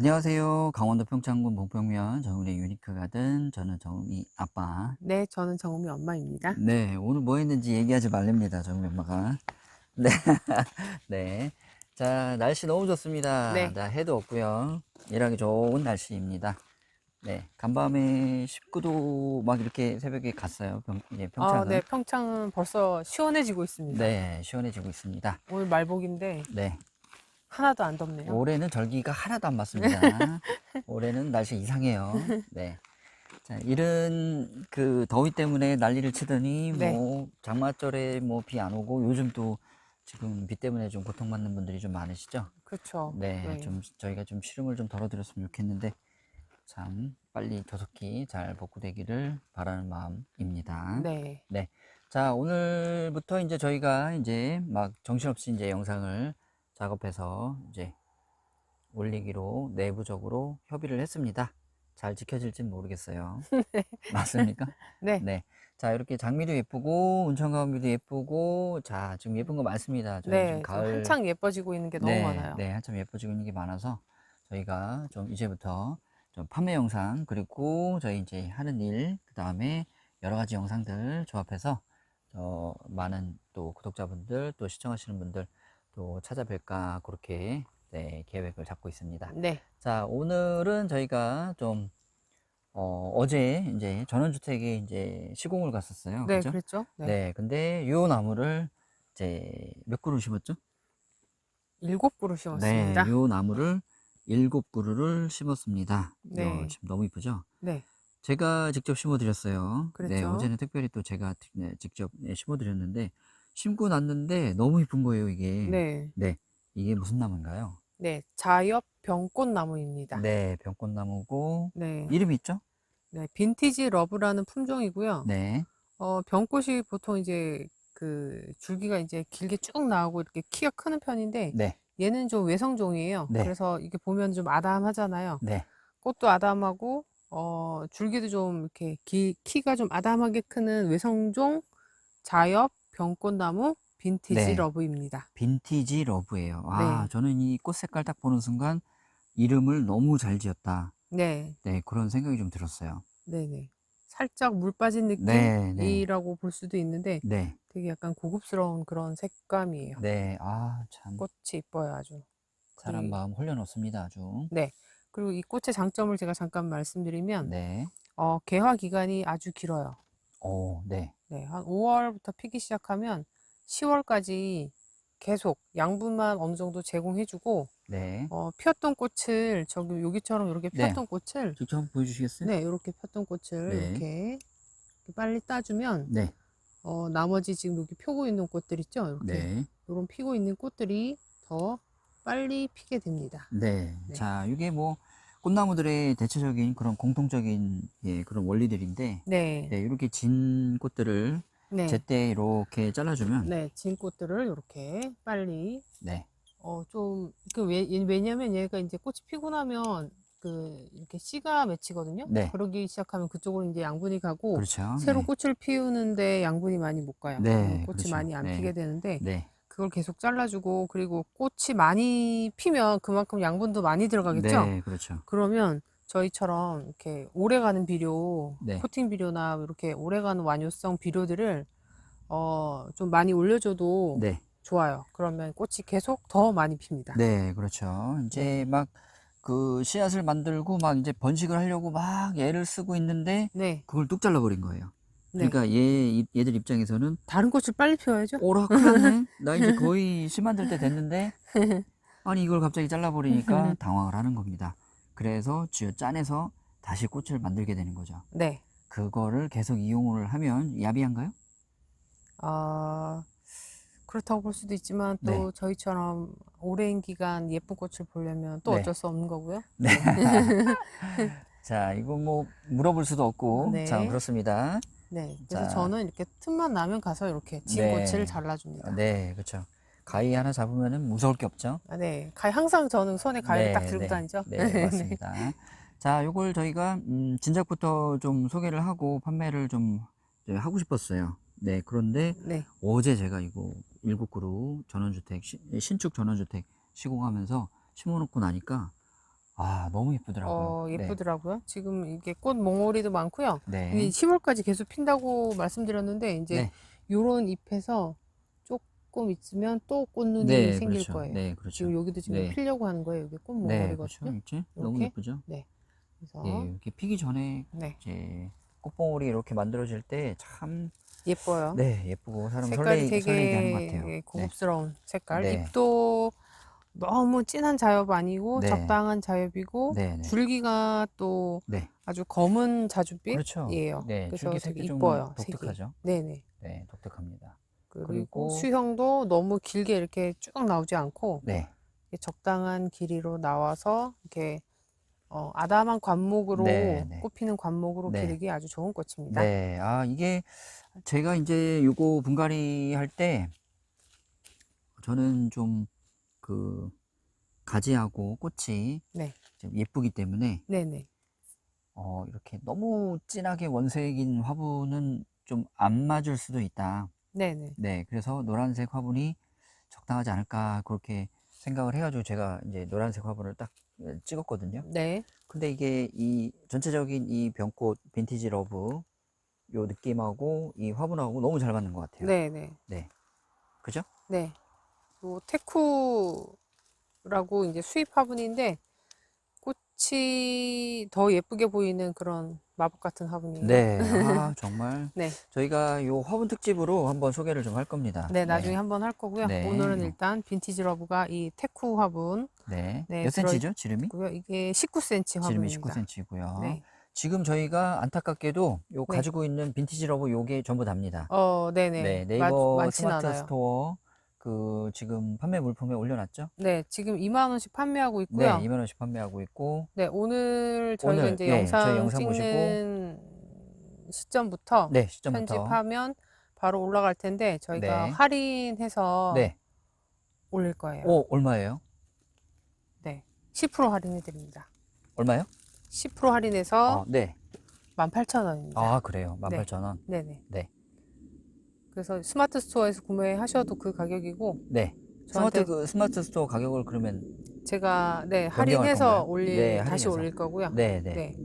안녕하세요. 강원도 평창군 봉평면 정은의 유니크 가든 저는 정은이 아빠. 네, 저는 정우미 엄마입니다. 네, 오늘 뭐 했는지 얘기하지 말랍니다. 정은이 엄마가. 네. 네. 자, 날씨 너무 좋습니다. 네. 자, 해도 없고요. 일하기 좋은 날씨입니다. 네. 간밤에 19도 막 이렇게 새벽에 갔어요. 평, 예, 아, 평창은. 네, 평창은 벌써 시원해지고 있습니다. 네, 시원해지고 있습니다. 오늘 말복인데 네. 하나도 안 덥네요. 올해는 절기가 하나도 안 맞습니다. 올해는 날씨 이상해요. 네. 자, 이런 그 더위 때문에 난리를 치더니 네. 뭐 장마철에 뭐 비 안 오고 요즘 또 지금 비 때문에 좀 고통받는 분들이 좀 많으시죠? 그렇죠. 네, 좀 저희가 좀 시름을 좀 덜어드렸으면 좋겠는데 참 빨리 조속히 잘 복구되기를 바라는 마음입니다. 네. 자, 오늘부터 이제 저희가 이제 막 정신없이 이제 영상을 작업해서 이제 올리기로 내부적으로 협의를 했습니다. 잘 지켜질진 모르겠어요. 맞습니까? 네. 네. 자, 이렇게 장미도 예쁘고, 운천가을미도 예쁘고, 자, 지금 예쁜 거 많습니다. 저희 네, 지금 가을. 한창 예뻐지고 있는 게 너무 네, 많아요. 네, 한참 예뻐지고 있는 게 많아서 저희가 좀 이제부터 좀 판매 영상, 그리고 저희 이제 하는 일, 그 다음에 여러 가지 영상들 조합해서 어, 많은 또 구독자분들, 또 시청하시는 분들 또 찾아뵐까, 그렇게 네, 계획을 잡고 있습니다. 네. 자, 오늘은 저희가 좀, 어, 어제 이제 전원주택에 이제 시공을 갔었어요. 네, 그죠? 그랬죠? 네. 네. 근데 요 나무를 이제 몇 그루 심었죠? 일곱 그루 심었습니다. 네, 요 나무를 일곱 그루를 심었습니다. 네. 요 지금 너무 이쁘죠? 네. 제가 직접 심어드렸어요. 네, 그랬죠. 어제는 특별히 또 제가 티- 네, 직접 네, 심어드렸는데 심고 났는데 너무 이쁜 거예요, 이게. 네. 이게 무슨 나무인가요? 네. 자엽 병꽃나무입니다. 네, 병꽃나무고 네. 이름이 있죠? 네. 빈티지 러브라는 품종이고요. 네, 어, 병꽃이 보통 이제 그 줄기가 이제 길게 쭉 나오고 이렇게 키가 크는 편인데 네, 얘는 좀 외성종이에요. 네. 그래서 이게 보면 좀 아담하잖아요. 네, 꽃도 아담하고 어, 줄기도 좀 이렇게 기, 키가 좀 아담하게 크는 외성종 자엽 병꽃나무 빈티지 네. 러브입니다. 빈티지 러브예요. 아, 네. 저는 이 꽃 색깔 딱 보는 순간 이름을 너무 잘 지었다. 네, 네, 그런 생각이 좀 들었어요. 네네. 살짝 물 빠진 네, 네, 느낌이라고 볼 수도 있는데 네, 되게 약간 고급스러운 그런 색감이에요. 네. 아, 참 꽃이 이뻐요, 아주. 사람 그리고- 마음 홀려놓습니다, 아주. 그리고 이 꽃의 장점을 제가 잠깐 말씀드리면 네, 어, 개화 기간이 아주 길어요. 오, 네, 네, 한 5월부터 피기 시작하면 10월까지 계속 양분만 어느 정도 제공해주고, 네. 어, 피었던 꽃을, 저기 여기처럼 이렇게 네. 피었던 꽃을, 직접 한번 보여주시겠어요? 네, 이렇게 폈던 꽃을 네. 이렇게 빨리 따주면, 네, 어, 나머지 지금 여기 펴고 있는 꽃들 있죠? 이렇게. 네, 이런 피고 있는 꽃들이 더 빨리 피게 됩니다. 네. 네. 자, 이게 뭐 꽃나무들의 대체적인 그런 공통적인 예, 그런 원리들인데, 네, 네, 이렇게 진 꽃들을 네, 제때 이렇게 잘라주면, 네, 진 꽃들을 이렇게 빨리 네, 어, 좀, 그, 왜, 얘- 왜냐면 얘가 이제 꽃이 피고 나면 그, 이렇게 씨가 맺히거든요? 네. 그러기 시작하면 그쪽으로 이제 양분이 가고, 그렇죠. 새로 네. 꽃을 피우는데 양분이 많이 못 가요. 네, 꽃이 그렇죠. 많이 안 네. 피게 되는데, 네, 그걸 계속 잘라주고, 그리고 꽃이 많이 피면 그만큼 양분도 많이 들어가겠죠? 네, 그렇죠. 그러면 저희처럼 이렇게 오래가는 비료, 네. 코팅 비료나 이렇게 오래가는 완효성 비료들을 어, 좀 많이 올려줘도 네, 좋아요. 그러면 꽃이 계속 더 많이 핍니다. 네, 그렇죠. 이제 막 그 씨앗을 만들고 막 이제 번식을 하려고 막 애를 쓰고 있는데 네. 그걸 뚝 잘라버린 거예요. 네. 그러니까 얘, 얘들 입장에서는 다른 꽃을 빨리 피워야죠. 오락하네? 나 이제 거의 씨 만들 때 됐는데 아니 이걸 갑자기 잘라버리니까 당황을 하는 겁니다. 그래서 쥐어 짜내서 다시 꽃을 만들게 되는 거죠. 네. 그거를 계속 이용을 하면 야비한가요? 아, 그렇다고 볼 수도 있지만 또 네. 저희처럼 오랜 기간 예쁜 꽃을 보려면 또 네. 어쩔 수 없는 거고요. 네. 자, 이거 뭐 물어볼 수도 없고 네. 자 그렇습니다. 네. 그래서 자. 저는 이렇게 틈만 나면 가서 이렇게 진 네. 잘라줍니다. 네, 그렇죠. 가위 하나 잡으면은 무서울 게 없죠. 아, 네. 가위 항상 저는 손에 가위를 네, 딱 들고 네. 다니죠. 네, 맞습니다. 자, 요걸 저희가 음, 진작부터 좀 소개를 하고 판매를 좀 이제 하고 싶었어요. 네, 그런데 네. 어제 제가 이거 일곱 그루 전원주택 시- 신축 전원주택 시공하면서 심어놓고 나니까 아, 너무 예쁘더라고요. 어, 네. 예쁘더라고요. 지금 이게 꽃 몽오리도 많고요. 네. 이게 10월까지 계속 핀다고 말씀드렸는데 이제 네. 요런 잎에서 조금 있으면 또 꽃눈이 네, 생길 그렇죠. 거예요. 네, 그렇죠. 지금 여기도 지금 네. 피려고 하는 거예요. 여기 꽃 네, 그렇죠. 몽오리거든요. 이제 너무 이렇게? 예쁘죠? 그래서 예, 이렇게 피기 전에 네, 이제 꽃봉오리 이렇게 만들어질 때 참 예뻐요. 네, 예쁘고 사람 색깔이 설레, 설레게 하는 것 되게 같아요. 네. 고급스러운 색깔. 네. 잎도 너무 진한 자엽 아니고 네. 적당한 자엽이고 네, 네. 줄기가 또 네. 아주 검은 자줏빛이에요. 그렇죠. 네, 그래서 줄기 되게 색이 좀 이뻐요. 색이. 독특하죠. 네네. 네, 독특합니다. 그리고, 그리고- 수형도 너무 길게 이렇게 쭉 나오지 않고 네. 이렇게 적당한 길이로 나와서 이렇게 어, 아담한 관목으로 네, 네. 꽃피는 관목으로 네. 기르기 아주 좋은 꽃입니다. 네. 아, 이게 제가 이제 요거 분갈이 할 때 저는 좀 그 가지하고 꽃이 네. 좀 예쁘기 때문에 네네. 어, 이렇게 너무 진하게 원색인 화분은 좀 안 맞을 수도 있다. 네네. 네, 그래서 노란색 화분이 적당하지 않을까 그렇게 생각을 해가지고 제가 이제 노란색 화분을 딱 찍었거든요. 네. 근데 이게 이 전체적인 이 병꽃 빈티지 러브 요 느낌하고 이 화분하고 너무 잘 맞는 것 같아요. 네네. 네. 그죠? 네. 요 테쿠라고 이제 수입 화분인데 꽃이 더 예쁘게 보이는 그런 마법 같은 화분이에요. 네. 아, 정말 네. 저희가 요 화분 특집으로 한번 소개를 좀 할 겁니다. 네, 나중에 한번 할 거고요. 네. 오늘은 일단 빈티지 러브가 이 테쿠 화분 네. 네, 몇 센치죠? 지름이? 고요. 이게 19cm 지름이 화분입니다. 19cm고요. 네. 지금 저희가 안타깝게도 요 네. 가지고 있는 빈티지 러브 요게 전부 답니다. 어, 네네. 네, 많- 네이버 많진 스마트 않아요. 스토어 그 지금 판매 물품에 올려놨죠? 네, 지금 2만 원씩 판매하고 네, 있고요. 2만 원씩 판매하고 있고 네, 오늘 저희가 오늘, 이제 예, 영상 저희 영상 보시고 찍는 시점부터 네, 시점부터 편집하면 바로 올라갈 텐데 저희가 네. 할인해서 네. 올릴 거예요. 오, 얼마예요? 네, 10% 할인해 드립니다. 얼마요? 10% 할인해서 아, 네. 18,000원입니다. 아, 그래요. 네. 18,000원. 네네. 네. 그래서 스마트 스토어에서 구매하셔도 그 가격이고 네. 저한테 스마트 그 스마트 스토어 가격을 그러면 제가 네 할인해서 건가요? 올릴 네, 다시 할인해서. 올릴 거고요. 네, 네. 네.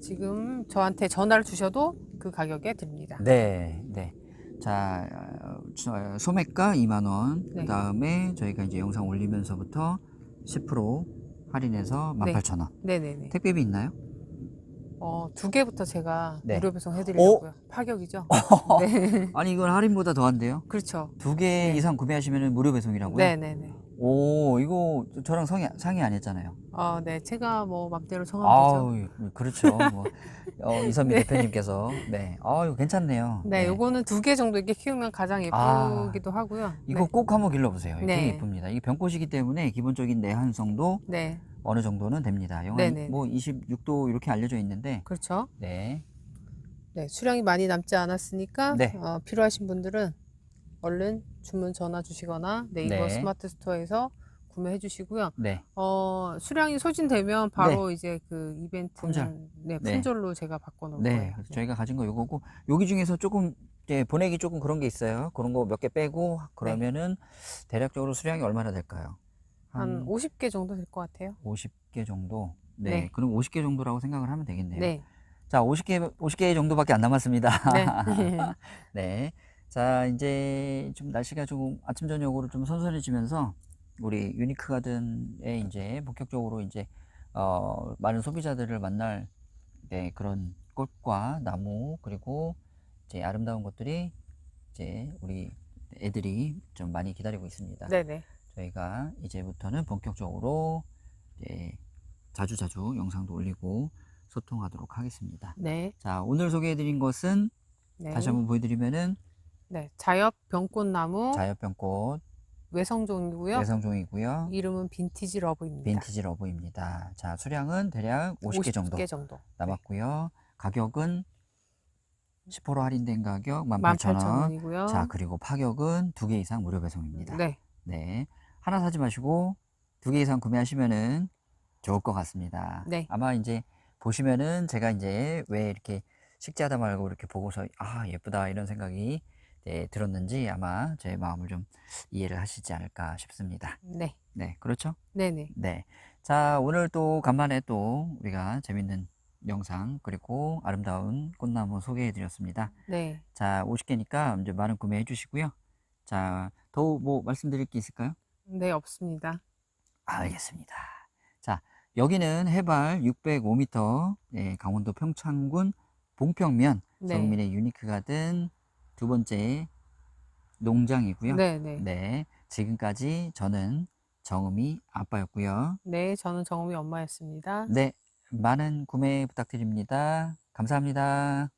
지금 저한테 전화를 주셔도 그 가격에 드립니다. 네, 네. 자, 어, 저- 소매가 2만 원. 네. 그다음에 저희가 이제 영상 올리면서부터 10% 할인해서 네. 18,000원. 네 네 네. 택배비 있나요? 어, 두 개부터 제가 네. 무료 배송 해드리려고요. 파격이죠. 네. 아니, 이건 할인보다 더한데요? 그렇죠. 두개 네. 이상 구매하시면 무료 배송이라고요? 네네네. 오, 이거 저랑 상의, 상의 안 했잖아요. 어, 네. 제가 뭐 맘대로 정하면 되죠. 아우, 그렇죠. 뭐, 어, 이선미 대표님께서. 네. 아, 이거 괜찮네요. 네, 요거는 두 개 정도 이렇게 키우면 가장 아, 예쁘기도 하고요. 이거 네. 꼭 한번 길러보세요. 이게 네. 예쁩니다. 이게 병꽃이기 때문에 기본적인 내한성도 네, 어느 정도는 됩니다. 영하 네네. 뭐 26도 이렇게 알려져 있는데, 그렇죠. 네. 네, 수량이 많이 남지 않았으니까 네. 어, 필요하신 분들은 얼른 주문 전화 주시거나 네이버 네. 스마트 스토어에서 구매해 주시고요. 네. 어, 수량이 소진되면 바로 이제 그 이벤트는 품절. 네, 네. 품절로 제가 바꿔 놓을 네. 거예요. 그래서 저희가 가진 거 요거고, 여기 중에서 조금, 이제 보내기 조금 그런 게 있어요. 그런 거 몇 개 빼고, 그러면은 대략적으로 수량이 얼마나 될까요? 한 50개 정도 될 것 같아요. 50개 정도. 네. 네. 그럼 50개 정도라고 생각을 하면 되겠네요. 네. 자, 50개, 50개 정도밖에 안 남았습니다. 네. 네. 자, 이제 좀 날씨가 조금 아침, 저녁으로 좀 선선해지면서 우리 유니크 가든에 이제 본격적으로 이제, 어, 많은 소비자들을 만날 네, 그런 꽃과 나무, 그리고 이제 아름다운 것들이 이제 우리 애들이 좀 많이 기다리고 있습니다. 네네. 저희가 이제부터는 본격적으로 이제 자주 자주 영상도 올리고 소통하도록 하겠습니다. 네. 자, 오늘 소개해드린 것은 네. 다시 한번 보여드리면은 네. 자엽 병꽃나무 자엽병꽃 외성종이고요. 외성종이고요. 이름은 빈티지 러브입니다. 빈티지 러브입니다. 자, 수량은 대략 50개 정도 50개 정도. 남았고요. 가격은 10% 할인된 가격 18,000원. 18,000원이고요. 자, 그리고 파격은 두 개 이상 무료 배송입니다. 네. 네. 하나 사지 마시고 두 개 이상 구매하시면은 좋을 것 같습니다. 네. 아마 이제 보시면은 제가 이제 왜 이렇게 식재하다 말고 이렇게 보고서 아, 예쁘다 이런 생각이 네, 들었는지 아마 제 마음을 좀 이해를 하시지 않을까 싶습니다. 네. 네, 그렇죠? 네네. 네. 자, 오늘 또 간만에 또 우리가 재밌는 영상 그리고 아름다운 꽃나무 소개해 드렸습니다. 네. 자, 50개니까 이제 많은 구매해 주시고요. 자, 더 뭐 말씀드릴 게 있을까요? 네, 없습니다. 알겠습니다. 자, 여기는 해발 605m, 예, 강원도 평창군 봉평면 네. 정민의 유니크 가든 두 번째 농장이고요. 네, 네. 네, 지금까지 저는 정음이 아빠였고요. 네, 저는 정음이 엄마였습니다. 네, 많은 구매 부탁드립니다. 감사합니다.